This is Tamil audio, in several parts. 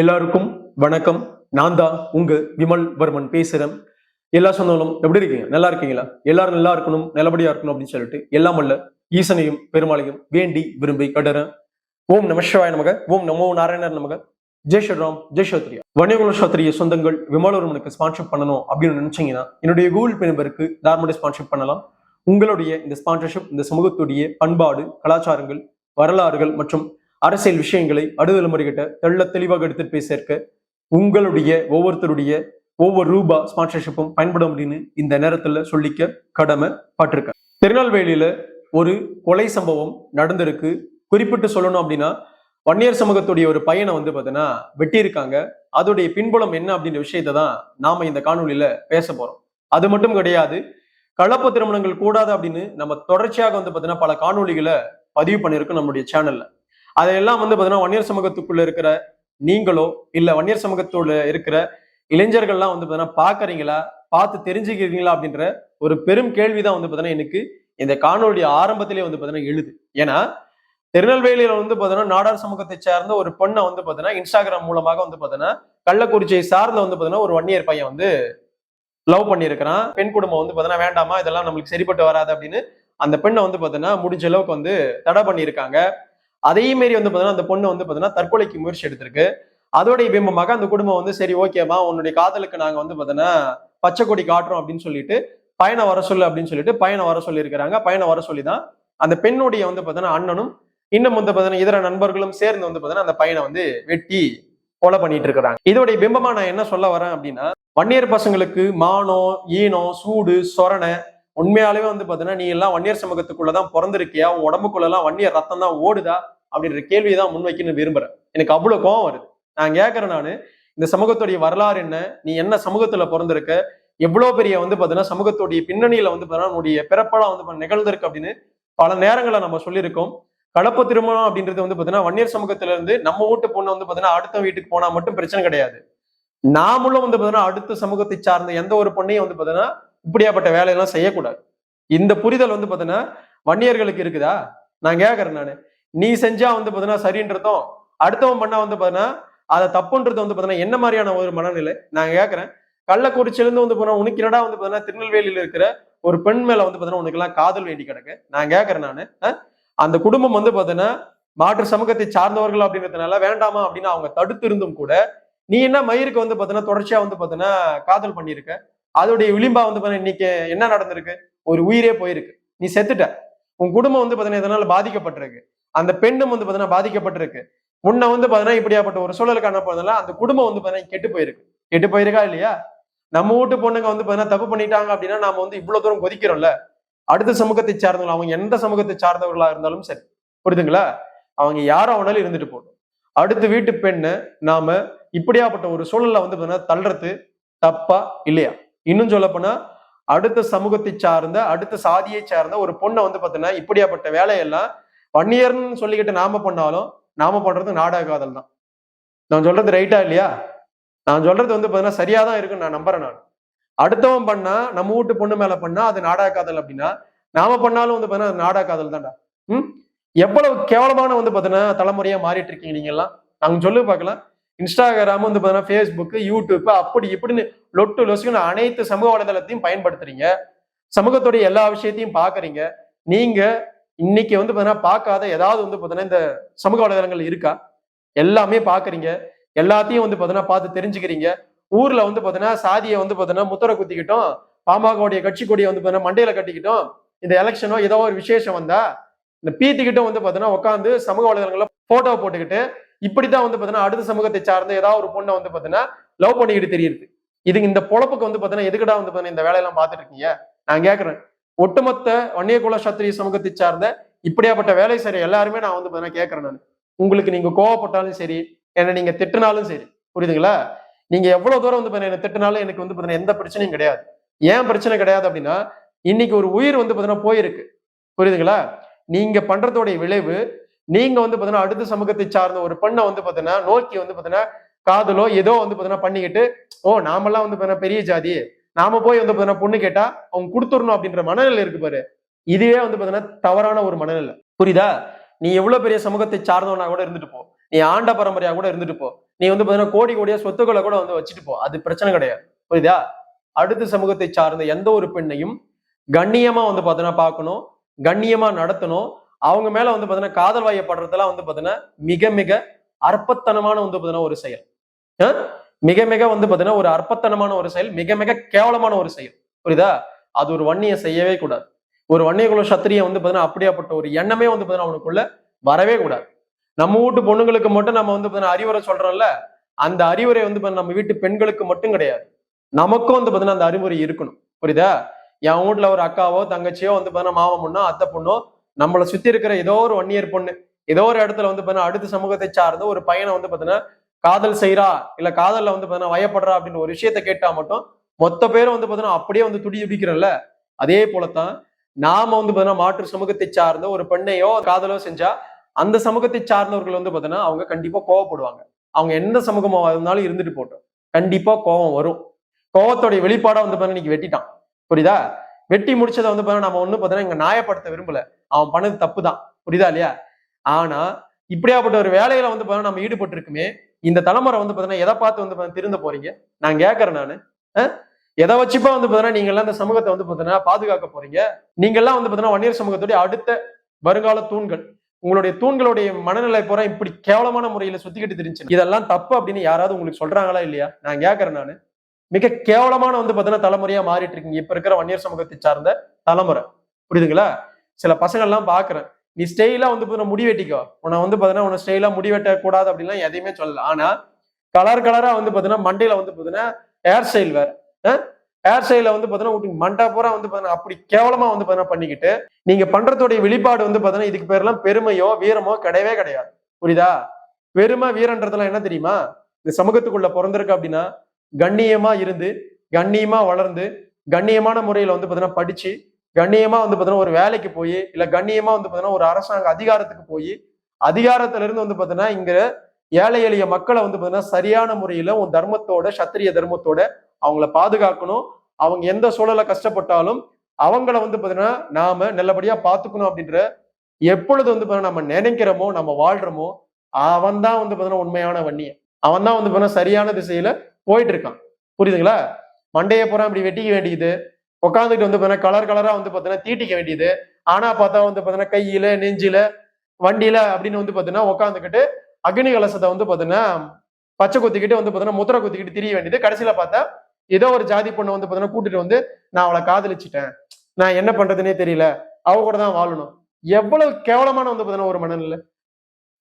எல்லாருக்கும் வணக்கம். நான் தான் உங்க விமல் வர்மன் பேசுறேன். எல்லா சொன்னாலும் எப்படி இருக்கீங்க? நல்லா இருக்கீங்களா? எல்லாரும் நல்லா இருக்கணும் நல்லபடியா இருக்கணும் அப்படின்னு சொல்லிட்டு எல்லாம் அல்ல ஈசனையும் பெருமாளையும் வேண்டி விரும்பி கடறேன். ஓம் நமசிவாய நமக ஓம் நமோ நாராயணர் நமக. ஜெய் ஸ்ரீராம் ஜெய் சௌத்ரியா வணிகுல சௌத்ரிய சொந்தங்கள் விமலவர்மனுக்கு ஸ்பான்ஷிப் பண்ணணும் அப்படின்னு நினைச்சீங்கன்னா என்னுடைய கூகுள் பே நம்பருக்கு தார்மடி ஸ்பான்ஷிப் பண்ணலாம். உங்களுடைய இந்த ஸ்பான்சர்ஷிப் இந்த சமூகத்துடைய பண்பாடு கலாச்சாரங்கள் வரலாறுகள் மற்றும் அரசியல் விஷயங்களை அடுதலைமுறைகிட்ட தெள்ள தெளிவாக எடுத்துட்டு போய் சேர்க்க உங்களுடைய ஒவ்வொருத்தருடைய ஒவ்வொரு ரூபா ஸ்பான்சர்ஷிப்பும் பயன்படும் அப்படின்னு இந்த நேரத்துல சொல்லிக்க கடமை பட்டிருக்கேன் திருநெல்வேலியில ஒரு கொலை சம்பவம் நடந்திருக்கு. குறிப்பிட்டு சொல்லணும் அப்படின்னா வன்னியர் சமூகத்துடைய ஒரு பையனை வந்து பார்த்தீங்கன்னா வெட்டியிருக்காங்க. அதோடைய பின்புலம் என்ன அப்படின்ற விஷயத்தை தான் நாம இந்த காணொலியில பேச போறோம். அது மட்டும் கிடையாது கலப்பு திருமணங்கள் கூடாது அப்படின்னு நம்ம தொடர்ச்சியாக வந்து பார்த்தீங்கன்னா பல காணொளிகளை பதிவு பண்ணியிருக்கோம் நம்மளுடைய சேனல்ல அதையெல்லாம் வந்து பார்த்தீங்கன்னா வன்னியர் சமூகத்துக்குள்ள இருக்கிற நீங்களோ இல்ல வன்னியர் சமூகத்தோட இருக்கிற இளைஞர்கள்லாம் வந்து பார்த்தீங்கன்னா பாக்குறீங்களா பார்த்து தெரிஞ்சுக்கிறீங்களா அப்படின்ற ஒரு பெரும் கேள்விதான் வந்து பார்த்தீங்கன்னா எனக்கு இந்த காணொலிய ஆரம்பத்திலே வந்து பார்த்தீங்கன்னா எழுது ஏன்னா திருநெல்வேலியில வந்து பார்த்தீங்கன்னா நாடார் சமூகத்தை சார்ந்த ஒரு பொண்ணை வந்து பார்த்தீங்கன்னா இன்ஸ்டாகிராம் மூலமாக வந்து பார்த்தீங்கன்னா கள்ளக்குறிச்சியை சார்ந்த வந்து பார்த்தீங்கன்னா ஒரு ஒன் இயர் பையன் வந்து லவ் பண்ணியிருக்கிறான் பெண் குடும்பம் வந்து பார்த்தீங்கன்னா வேண்டாமா இதெல்லாம் நம்மளுக்கு சரிப்பட்டு வராது அப்படின்னு அந்த பெண்ணை வந்து பார்த்தீங்கன்னா முடிஞ்ச அளவுக்கு வந்து தடை பண்ணியிருக்காங்க அதே மாரி வந்து பார்த்தீங்கன்னா அந்த பொண்ணு வந்து பார்த்தீங்கன்னா தற்கொலைக்கு முயற்சி எடுத்திருக்கு. அதோடைய பிம்பமாக அந்த குடும்பம் வந்து சரி ஓகேமா உன்னுடைய காதலுக்கு நாங்க வந்து பார்த்தீங்கன்னா பச்சை கொடி காட்டுறோம் அப்படின்னு சொல்லிட்டு பையனை வர சொல்லு அப்படின்னு சொல்லிட்டு பையனை வர சொல்லி இருக்கிறாங்க பையனை வர சொல்லி தான் அந்த பெண்ணுடைய வந்து பார்த்தீங்கன்னா அண்ணனும் இன்னும் வந்து பார்த்தீங்கன்னா இதர நண்பர்களும் சேர்ந்து வந்து பார்த்தீங்கன்னா அந்த பையனை வந்து வெட்டி கொலை பண்ணிட்டு இருக்கிறாங்க. இதோடைய பிம்பமா நான் என்ன சொல்ல வரேன் அப்படின்னா வன்னியர் பசங்களுக்கு மானம் ஈனம் சூடு சொரணை உண்மையாலுமே வந்து பாத்தீங்கன்னா நீ எல்லாம் வன்னியர் சமூகத்துக்குள்ளதான் பிறந்திருக்கியா? உன் உடம்புக்குள்ள எல்லாம் வன்னியர் ரத்தம் தான் ஓடுதா? அப்படின்ற கேள்வியை தான் முன்வைக்கணும்னு விரும்புறேன். எனக்கு அவ்வளவு கோவம் வருது. நான் கேட்கறேன் நான் இந்த சமூகத்துடைய வரலாறு என்ன? நீ என்ன சமூகத்துல பிறந்திருக்க? எவ்வளவு பெரிய வந்து பாத்தீங்கன்னா சமூகத்துடைய பின்னணியில வந்து பாத்தீங்கன்னா உன்னுடைய பிறப்பெல்லாம் வந்து நிகழ்ந்திருக்கு அப்படின்னு பல நேரங்களை நம்ம சொல்லியிருக்கோம். கலப்பு திருமணம் அப்படின்றது வந்து பாத்தீங்கன்னா வன்னியர் சமூகத்துல இருந்து நம்ம வீட்டு பொண்ணு வந்து பாத்தீங்கன்னா அடுத்த வீட்டுக்கு போனா மட்டும் பிரச்சனை கிடையாது. நாமளும் வந்து பாத்தீங்கன்னா அடுத்த சமூகத்தை சார்ந்த எந்த ஒரு பொண்ணையும் வந்து பாத்தீங்கன்னா இப்படியாப்பட்ட வேலையெல்லாம் செய்யக்கூடாது இந்த புரிதல் வந்து பாத்தீங்கன்னா வன்னியர்களுக்கு இருக்குதா நான் கேட்கறேன் நானு நீ செஞ்சா வந்து பாத்தீங்கன்னா சரின்றதும் அடுத்தவன் பண்ணா வந்து பாத்தீங்கன்னா அதை தப்புன்றது வந்து பார்த்தீங்கன்னா என்ன மாதிரியான ஒரு மனநிலை நான் கேட்கறேன் கள்ளக்குறிச்சியிலிருந்து வந்து போனா உனக்கு என்னடா வந்து பாத்தீங்கன்னா திருநெல்வேலியில இருக்கிற ஒரு பெண் மேல வந்து பாத்தீங்கன்னா உனக்கு எல்லாம் காதல் வேண்டி கிடக்கு நான் கேட்கறேன் நானு அந்த குடும்பம் வந்து பாத்தீங்கன்னா மாற்று சமூகத்தை சார்ந்தவர்கள் அப்படிங்கிறதுனால வேண்டாமா அப்படின்னு அவங்க தடுத்து இருந்தும் கூட நீ என்ன மயிருக்கு வந்து பாத்தீங்கன்னா தொடர்ச்சியா வந்து பாத்தீங்கன்னா காதல் பண்ணியிருக்க அதோடைய விளிம்பா வந்து பாத்தீங்கன்னா இன்னைக்கு என்ன நடந்திருக்கு? ஒரு உயிரே போயிருக்கு. நீ செத்துட்ட. உன் குடும்பம் வந்து பாத்தீங்கன்னா இதனால பாதிக்கப்பட்டிருக்கு. அந்த பெண்ணும் வந்து பாத்தீங்கன்னா பாதிக்கப்பட்டிருக்கு. உன்னை வந்து பாத்தீங்கன்னா இப்படியாப்பட்ட ஒரு சூழலுக்கு அனுப்புறதுனால அந்த குடும்பம் வந்து பாத்தீங்கன்னா கெட்டு போயிருக்கு. கெட்டு போயிருக்கா இல்லையா? நம்ம வீட்டு பொண்ணுங்க வந்து பாத்தீங்கன்னா தப்பு பண்ணிட்டாங்க அப்படின்னா நாம வந்து இவ்வளவு தூரம் கொதிக்கிறோம்ல. அடுத்த சமூகத்தை சார்ந்தவங்க அவங்க எந்த சமூகத்தை சார்ந்தவர்களா இருந்தாலும் சரி. புரியுதுங்களா? அவங்க யாரோ அவனாலும் இருந்துட்டு போகணும் அடுத்த வீட்டு பெண்ணை நாம இப்படியாப்பட்ட ஒரு சூழல்ல வந்து பாத்தீங்கன்னா தள்ளுறது தப்பா இல்லையா? இன்னும் சொல்லப்போனால் அடுத்த சமூகத்தை சார்ந்த அடுத்த சாதியை சார்ந்த ஒரு பொண்ணை வந்து பாத்தீங்கன்னா இப்படியாப்பட்ட வேலையெல்லாம் வன்னியர்னு சொல்லிக்கிட்டு நாம பண்ணாலும் நாம பண்றது நாடக காதல் தான். நான் சொல்றது ரைட்டா இல்லையா? நான் சொல்றது வந்து பார்த்தீங்கன்னா சரியா தான் இருக்குன்னு நான் நம்புறேன் நான். அடுத்தவன் பண்ணா நம்ம வீட்டு பொண்ணு மேல பண்ணா அது நாடக காதல் அப்படின்னா நாம பண்ணாலும் வந்து பார்த்தீங்கன்னா அது நாடக காதல் தான்டா. ம்? எவ்வளவு கேவலமான வந்து பார்த்தீங்கன்னா தலைமுறையா மாறிட்டு இருக்கீங்க நீங்க எல்லாம் நாங்க சொல்லு பார்க்கலாம். இன்ஸ்டாகிராம் வந்து பார்த்தீங்கன்னா ஃபேஸ்புக் யூடியூப் அப்படி இப்படின்னு லொட்டு லொசுக்குன்னு அனைத்து சமூக வலைதளத்தையும் பயன்படுத்துறீங்க. சமூகத்துடைய எல்லா விஷயத்தையும் பார்க்குறீங்க நீங்க இன்னைக்கு வந்து பார்த்தீங்கன்னா பார்க்காத ஏதாவது வந்து பார்த்தீங்கன்னா இந்த சமூக வலைதளங்கள் இருக்கா? எல்லாமே பார்க்குறீங்க எல்லாத்தையும் வந்து பார்த்தீங்கன்னா பார்த்து தெரிஞ்சுக்கிறீங்க. ஊர்ல வந்து பார்த்தீங்கன்னா சாதியை வந்து பார்த்தீங்கன்னா முத்தரை குத்திக்கிட்டோம். பாமகவுடைய கட்சி கொடியை வந்து பார்த்தீங்கன்னா மண்டையில கட்டிக்கிட்டோம். இந்த எலெக்ஷனோ ஏதோ ஒரு விசேஷம் வந்தா இந்த பீத்திக்கிட்டும் வந்து பார்த்தீங்கன்னா உட்காந்து சமூக வலைதளங்களில் போட்டோ போட்டுக்கிட்டு இப்படிதான் வந்து பாத்தீங்கன்னா அடுத்த சமூகத்தை சார்ந்த ஏதாவது ஒரு பொண்ணை வந்து பாத்தீங்கன்னா லவ் பண்ணிக்கிட்டு தெரியுது. இதுக்கு இந்த பொழப்புக்கு வந்து பாத்தீங்கன்னா எதுக்குடா வந்து பாத்தீங்கன்னா இந்த வேலையெல்லாம் பார்த்துட்டு இருக்கீங்க நான் கேட்கறேன் ஒட்டுமொத்த வன்னியகுல சத்திரிய சமூகத்தை சார்ந்த இப்படியாப்பட்ட வேலை சரி எல்லாருமே நான் வந்து பாத்தீங்கன்னா கேட்கறேன் நான். உங்களுக்கு நீங்க கோவப்பட்டாலும் சரி என்னை நீங்க திட்டினாலும் சரி புரியுதுங்களா? நீங்க எவ்வளவு தூரம் வந்து பாத்தீங்கன்னா திட்டினாலும் எனக்கு வந்து பாத்தீங்கன்னா எந்த பிரச்சனையும் கிடையாது. ஏன் பிரச்சனை கிடையாது அப்படின்னா இன்னைக்கு ஒரு உயிர் வந்து பாத்தீங்கன்னா போயிருக்கு. புரியுதுங்களா? நீங்க பண்றதோடைய விளைவு நீங்க வந்து பாத்தீங்கன்னா அடுத்த சமூகத்தை சார்ந்த ஒரு பெண்ணை வந்து பாத்தீங்கன்னா நோக்கி வந்து பாத்தீங்கன்னா காதலோ ஏதோ வந்து பாத்தீங்கன்னா பண்ணிக்கிட்டு ஓ நாமெல்லாம் வந்து பாத்தீங்கன்னா பெரிய ஜாதி. நாம போய் வந்து பாத்தீங்கன்னா பொண்ணு கேட்டா அவங்க கொடுத்துடணும் அப்படின்ற மனநிலை இருக்கு பாரு. இதுவே வந்து பாத்தீங்கன்னா தவறான ஒரு மனநிலை. புரியுதா? நீ எவ்வளவு பெரிய சமூகத்தை சார்ந்தவனா கூட இருந்துட்டு போ. நீ ஆண்ட பரம்பரையா கூட இருந்துட்டு போ. நீ வந்து பாத்தீங்கன்னா கோடி கோடியா சொத்துக்களை கூட வந்து வச்சுட்டு போ. அது பிரச்சனை கிடையாது. புரியுதா? அடுத்த சமூகத்தை சார்ந்த எந்த ஒரு பெண்ணையும் கண்ணியமா வந்து பாத்தீங்கன்னா பார்க்கணும். கண்ணியமா நடத்தணும். அவங்க மேல வந்து பாத்தீங்கன்னா காதல் வாயப்படுறதெல்லாம் வந்து பாத்தீங்கன்னா மிக மிக அற்பத்தனமான வந்து பாத்தீங்கன்னா ஒரு செயல் மிக மிக வந்து பாத்தீங்கன்னா ஒரு அற்பத்தனமான ஒரு செயல் மிக மிக கேவலமான ஒரு செயல் புரியுதா அது ஒரு வன்னிய செய்யவே கூடாது ஒரு வன்னியகுல சத்திரிய வந்து பாத்தீங்கன்னா அப்படியாப்பட்ட ஒரு எண்ணமே வந்து பாத்தீங்கன்னா அவனுக்குள்ள வரவே கூடாது நம்ம வீட்டு பொண்ணுங்களுக்கு மட்டும் நம்ம வந்து பாத்தீங்கன்னா அறிவுரை சொல்றோம்ல அந்த அறிவுரை வந்து நம்ம வீட்டு பெண்களுக்கு மட்டும் கிடையாது நமக்கும் வந்து பாத்தீங்கன்னா அந்த அறிவுரை இருக்கணும் புரியுதா என் வீட்டுல ஒரு அக்காவோ தங்கச்சியோ வந்து பாத்தீங்கன்னா மாமா பொண்ணோ அத்தை பொண்ணோ நம்மளை சுத்தி இருக்கிற ஏதோ ஒரு ஒன் இயர் பொண்ணு ஏதோ ஒரு இடத்துல வந்து பாத்தீங்கன்னா அடுத்த சமூகத்தை சார்ந்த ஒரு பையனை வந்து பாத்தீங்கன்னா காதல் செய்றா இல்ல காதல்ல வந்து பாத்தீங்கன்னா வயப்படுறா அப்படின்னு ஒரு விஷயத்த கேட்டா மட்டும் மொத்த பேரும் வந்து பாத்தீங்கன்னா அப்படியே வந்து துடி துடிக்கிறோம்ல அதே போலத்தான் நாம வந்து பாத்தீங்கன்னா மாற்று சமூகத்தை சார்ந்த ஒரு பெண்ணையோ காதலோ செஞ்சா அந்த சமூகத்தை சார்ந்தவர்கள் வந்து பாத்தீங்கன்னா அவங்க கண்டிப்பா கோவப்படுவாங்க. அவங்க எந்த சமூகமாக இருந்தாலும் இருந்துட்டு போட்டோம். கண்டிப்பா கோவம் வரும். கோவத்தோடைய வெளிப்பாடா வந்து பாத்தீங்கன்னா இன்னைக்கு வெட்டிட்டான். புரியுதா? வெட்டி முடிச்சதை வந்து பாத்தீங்கன்னா நம்ம ஒண்ணு பாத்தீங்கன்னா இங்க நியாயப்படுத்த விரும்பல. அவன் பண்ணது தப்பு தான் புரியுதா இல்லையா? ஆனா இப்படியாப்பட்ட ஒரு வேலையில வந்து பார்த்தோம்னா நம்ம ஈடுபட்டு இருக்குமே இந்த தலைமுறை வந்து பார்த்தீங்கன்னா எதை பார்த்து வந்து திருந்த போறீங்க? நான் கேட்கறேன் நானு. எதை வச்சுப்பா வந்து பார்த்தீங்கன்னா நீங்க எல்லாம் இந்த சமூகத்தை வந்து பாத்தீங்கன்னா பாதுகாக்க போறீங்க? நீங்க எல்லாம் வந்து பார்த்தீங்கன்னா வன்னியர் சமூகத்துடைய அடுத்த வருங்கால தூண்கள். உங்களுடைய தூண்களுடைய மனநிலை பூரா இப்படி கேவலமான முறையில சுத்திக்கிட்டு தெரிஞ்சு இதெல்லாம் தப்பு அப்படின்னு யாராவது உங்களுக்கு சொல்றாங்களா இல்லையா? நான் கேட்கறேன் நானு. மிக கேவலமான வந்து பார்த்தீங்கன்னா தலைமுறையா மாறிட்டு இருக்கீங்க. இப்ப இருக்கிற வன்னியர் சமூகத்தை சார்ந்த தலைமுறை. புரியுதுங்களா? சில பசங்கள்லாம் பாக்குறேன் நீ ஸ்டைலா வந்து பாத்தீங்கன்னா முடி வெட்டிக்கோ. உன்னை வந்து பாத்தீங்கன்னா உன்னை ஸ்டைலா முடி வெட்ட கூடாது அப்படின்லாம் எதையுமே சொல்லல. ஆனா கலர் கலரா வந்து பாத்தீங்கன்னா மண்டையில வந்து பாத்தீங்கன்னா ஹேர் ஸ்டைல் வேற. ஹேர் ஸ்டைல வந்து பாத்தீங்கன்னா உங்களுக்கு மண்டை பூரா வந்து பாத்தீங்கன்னா அப்படி கேவலமா வந்து பாத்தீங்கன்னா பண்ணிக்கிட்டு நீங்க பண்றதுடைய வெளிப்பாடு வந்து பாத்தீங்கன்னா இதுக்கு பேர்லாம் பெருமையோ வீரமோ கிடையவே கிடையாது. புரியுதா? பெருமை வீரன்றதெல்லாம் என்ன தெரியுமா? இந்த சமூகத்துக்குள்ள பிறந்திருக்கு அப்படின்னா கண்ணியமா இருந்து கண்ணியமா வளர்ந்து கண்ணியமான முறையில வந்து பாத்தீங்கன்னா படிச்சு கண்ணியமா வந்து பார்த்தீங்கன்னா ஒரு வேலைக்கு போய் இல்ல கண்ணியமா வந்து பார்த்தீங்கன்னா ஒரு அரசாங்க அதிகாரத்துக்கு போய் அதிகாரத்துல இருந்து வந்து பாத்தீங்கன்னா இங்க ஏழை எளிய மக்களை வந்து பார்த்தீங்கன்னா சரியான முறையில உன் தர்மத்தோட சத்திரிய தர்மத்தோட அவங்கள பாதுகாக்கணும். அவங்க எந்த சூழல கஷ்டப்பட்டாலும் அவங்கள வந்து பாத்தீங்கன்னா நாம நல்லபடியா பாத்துக்கணும் அப்படின்ற எப்பொழுது வந்து பார்த்தீங்கன்னா நம்ம நினைக்கிறோமோ நம்ம வாழ்றோமோ அவன் தான் வந்து பார்த்தீங்கன்னா உண்மையான வன்னிய அவன் தான் வந்து பார்த்தீங்கன்னா சரியான திசையில போயிட்டு இருக்கான். புரியுதுங்களா? மண்டையை போறான் இப்படி வெட்டிக்க வேண்டியது. உட்காந்துட்டு வந்து பாத்தீங்கன்னா கலர் கலரா வந்து பாத்தீங்கன்னா தீட்டிக்க வேண்டியது. ஆனா பார்த்தா வந்து பாத்தீங்கன்னா கையில நெஞ்சில வண்டியில அப்படின்னு வந்து பாத்தீங்கன்னா உட்காந்துக்கிட்டு அக்னி கலசத்தை வந்து பாத்தீங்கன்னா பச்சை குத்திக்கிட்டு வந்து பாத்தீங்கன்னா முத்திரை குத்திக்கிட்டு திரிய வேண்டியது. கடைசியில பார்த்தா ஏதோ ஒரு ஜாதி பொண்ணை வந்து பாத்தீங்கன்னா கூட்டிட்டு வந்து நான் அவளை காதலிச்சிட்டேன். நான் என்ன பண்றதுனே தெரியல. அவ கூட தான் வாழணும். எவ்வளவு கேவலமான வந்து பாத்தீங்கன்னா ஒரு மனநிலை.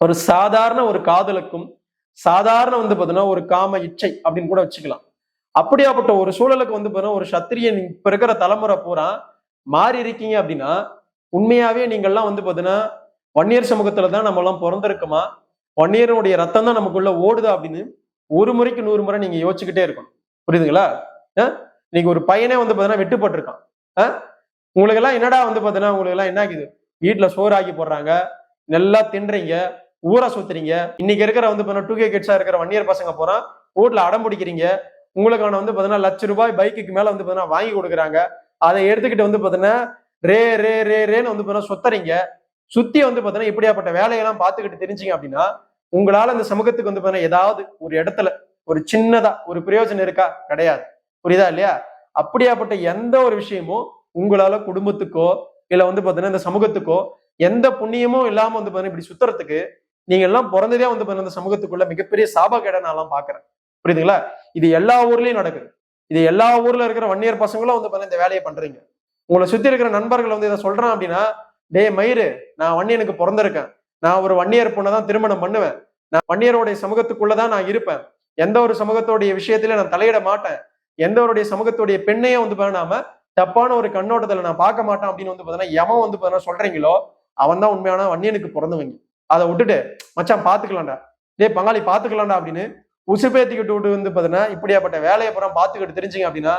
ஒரு சாதாரண ஒரு காதலுக்கும் சாதாரண வந்து பாத்தீங்கன்னா ஒரு காம இச்சை அப்படின்னு கூட வச்சுக்கலாம். அப்படியாப்பட்ட ஒரு சூழலுக்கு வந்து பாத்தீங்கன்னா ஒரு சத்திரியன் இப்ப இருக்கிற தலைமுறை பூரா மாறி இருக்கீங்க அப்படின்னா உண்மையாவே நீங்கள்லாம் வந்து பாத்தீங்கன்னா வன்னியர் சமூகத்துல தான் நம்ம எல்லாம் பிறந்திருக்குமா? வன்னியருடைய ரத்தம் தான் நமக்குள்ள ஓடுதா அப்படின்னு ஒரு முறைக்கு நூறு முறை நீங்க யோசிச்சுக்கிட்டே இருக்கணும். புரியுதுங்களா? நீங்க ஒரு பையனே வந்து பாத்தீங்கன்னா வெட்டுப்பட்டிருக்கான் உங்களுக்கு எல்லாம் என்னடா வந்து பாத்தீங்கன்னா உங்களுக்கு எல்லாம் என்ன ஆகுது? வீட்டுல சோறு ஆக்கி போடுறாங்க நல்லா தின்றீங்க ஊரை சுத்துறீங்க. இன்னைக்கு இருக்கிற வந்து பாத்தீங்கன்னா டூ கே கிட்ஸா இருக்கிற வன்னியர் பசங்க போறான் வீட்டுல அடம் பிடிக்கிறீங்க. உங்களுக்கான வந்து பார்த்தீங்கன்னா லட்ச ரூபாய் பைக்குக்கு மேலே வந்து பாத்தீங்கன்னா வாங்கி கொடுக்குறாங்க. அதை எடுத்துக்கிட்டு வந்து பாத்தீங்கன்னா ரே ரே ரே ரேன்னு வந்து பாத்தீங்கன்னா சுத்துறீங்க. சுத்தி வந்து பாத்தீங்கன்னா இப்படியாப்பட்ட வேலையெல்லாம் பார்த்துக்கிட்டு தெரிஞ்சிங்க அப்படின்னா உங்களால அந்த சமூகத்துக்கு வந்து பாத்தீங்கன்னா ஏதாவது ஒரு இடத்துல ஒரு சின்னதா ஒரு பிரயோஜனம் இருக்கா? கிடையாது. புரியுதா இல்லையா? அப்படியாப்பட்ட எந்த ஒரு விஷயமும் உங்களால குடும்பத்துக்கோ இல்ல வந்து பாத்தீங்கன்னா இந்த சமூகத்துக்கோ எந்த புண்ணியமும் இல்லாம வந்து பார்த்தீங்கன்னா இப்படி சுத்துறதுக்கு நீங்க எல்லாம் பிறந்ததே வந்து பாத்தீங்கன்னா இந்த சமூகத்துக்குள்ள மிகப்பெரிய சாபக்கேட நான் எல்லாம் பாக்குறேன். புரியுதுங்களா? இது எல்லா ஊர்லயும் நடக்குது. இது எல்லா ஊர்ல இருக்கிற வன்னியர் பசங்களும் வந்து இந்த வேலையை பண்றீங்க. உங்களை சுத்தி இருக்கிற நண்பர்கள் வந்து இதை சொல்றான் அப்படின்னா டே மயிறு நான் வன்னியனுக்கு பிறந்திருக்கேன். நான் ஒரு வன்னியர் பொண்ணை தான் திருமணம் பண்ணுவேன். நான் வன்னியருடைய சமூகத்துக்குள்ளதான் நான் இருப்பேன். எந்த ஒரு சமூகத்தோடைய விஷயத்துல நான் தலையிட மாட்டேன். எந்த ஒருடைய சமூகத்துடைய பெண்ணையும் வந்து பண்ணாம தப்பான ஒரு கண்ணோட்டத்துல நான் பார்க்க மாட்டேன் அப்படின்னு வந்து பாத்தீங்கன்னா எவன் வந்து பாத்தீங்கன்னா சொல்றீங்களோ அவன் தான் உண்மையான வன்னியனுக்கு பிறந்தவங்க. அதை விட்டுட்டு மச்சான் பாத்துக்கலாம்டா டேய் பங்காளி பாத்துக்கலாம்டா அப்படின்னு உசுப்பேத்திக்கிட்டு விட்டு வந்து பாத்தீங்கன்னா இப்படியாப்பட்ட வேலையை புறம் பாத்துக்கிட்டு தெரிஞ்சீங்க அப்படின்னா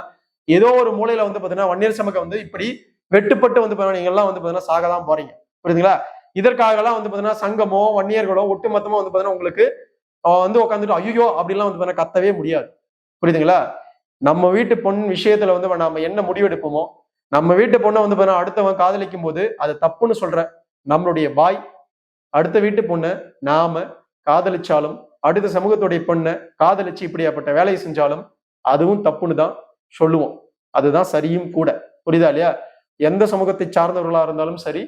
ஏதோ ஒரு மூலையில வந்து பாத்தீங்கன்னா வன்னியர் சமக்க வந்து இப்படி வெட்டுப்பட்டு வந்து பாத்தீங்கன்னா நீங்க எல்லாம் வந்து பாத்தீங்கன்னா சாக தான் போறீங்க. புரியுதுங்களா? இதற்காகலாம் வந்து பாத்தீங்கன்னா சங்கமோ வன்னியர்களோ ஒட்டுமொத்தமோ வந்து பாத்தீங்கன்னா உங்களுக்கு வந்து உட்காந்துட்டு ஐயோ அப்படிலாம் வந்து பாத்தீங்கன்னா கத்தவே முடியாது. புரியுதுங்களா? நம்ம வீட்டு பொண்ணு விஷயத்துல வந்து நாம என்ன முடிவெடுப்போமோ நம்ம வீட்டு பொண்ணை வந்து பாத்தீங்கன்னா அடுத்தவன் காதலிக்கும் போது அது தப்புன்னு சொல்ற நம்மளுடைய வாய் அடுத்த வீட்டு பொண்ணை நாம காதலிச்சாலும் அடுத்த சமூகத்துடைய பொண்ணை காதலிச்சு இப்படியாப்பட்ட வேலையை செஞ்சாலும் அதுவும் தப்புன்னு தான் சொல்லுவோம். அதுதான் சரியும் கூட. புரியுதா இல்லையா? எந்த சமூகத்தை சார்ந்தவர்களா இருந்தாலும் சரி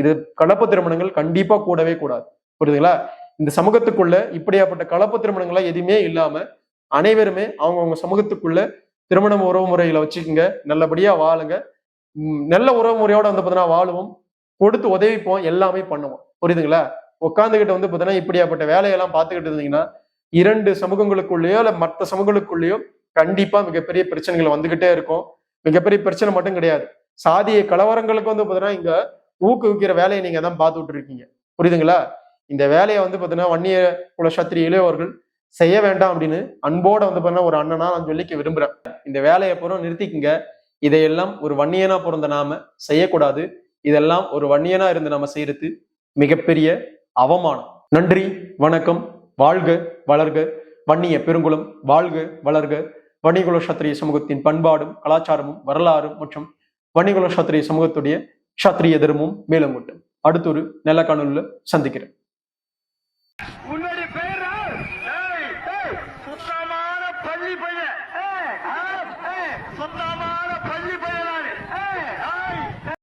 இது கலப்பு திருமணங்கள் கண்டிப்பா கூடவே கூடாது. புரியுதுங்களா? இந்த சமூகத்துக்குள்ள இப்படியாப்பட்ட கலப்பு திருமணங்களா எதுவுமே இல்லாம அனைவருமே அவங்கவுங்க சமூகத்துக்குள்ள திருமணம் உறவு முறைகளை வச்சுக்கோங்க. நல்லபடியா வாழுங்க. நல்ல உறவு முறையோட வந்து பார்த்தீங்கன்னா வாழுவோம். கொடுத்து உதவிப்போம். எல்லாமே பண்ணுவோம். புரியுதுங்களா? உட்காந்துக்கிட்டு வந்து பார்த்தீங்கன்னா இப்படியாப்பட்ட வேலையெல்லாம் பார்த்துக்கிட்டு இருந்தீங்கன்னா இரண்டு சமூகங்களுக்குள்ளேயோ இல்லை மற்ற சமூகங்களுக்குள்ளேயோ கண்டிப்பா மிகப்பெரிய பிரச்சனைகள் வந்துகிட்டே இருக்கும். மிகப்பெரிய பிரச்சனை மட்டும் கிடையாது. சாதிய கலவரங்களுக்கு வந்து பார்த்தீங்கன்னா இங்க ஊக்குவிக்கிற வேலையை நீங்க தான் பார்த்துட்டு இருக்கீங்க புரியுதுங்களா? இந்த வேலையை வந்து பார்த்தீங்கன்னா வன்னிய குல சத்திரிய இளையவர்கள் செய்ய வேண்டாம் அப்படின்னு அன்போட வந்து பார்த்தீங்கன்னா ஒரு அண்ணனா நான் சொல்லிக்க விரும்புறேன். இந்த வேலையை பூரா நிறுத்திக்குங்க. இதையெல்லாம் ஒரு வன்னியனா பிறந்த நாம செய்யக்கூடாது. இதெல்லாம் ஒரு வன்னியனா இருந்து நம்ம செய்யறது மிகப்பெரிய அவமானம். நன்றி வணக்கம் வாழ்க வளர்க வன்னிய பெருங்குளம் வாழ்க வளர்க வன்னிகுல சத்திரிய சமூகத்தின் பண்பாடும் கலாச்சாரமும் வரலாறும் மற்றும் வன்னிகுல சத்திரிய சமூகத்துடைய சத்திரிய தர்மமும் மேலும் மட்டும் அடுத்த ஒரு நல்ல காணொலியில சந்திக்கிறேன்.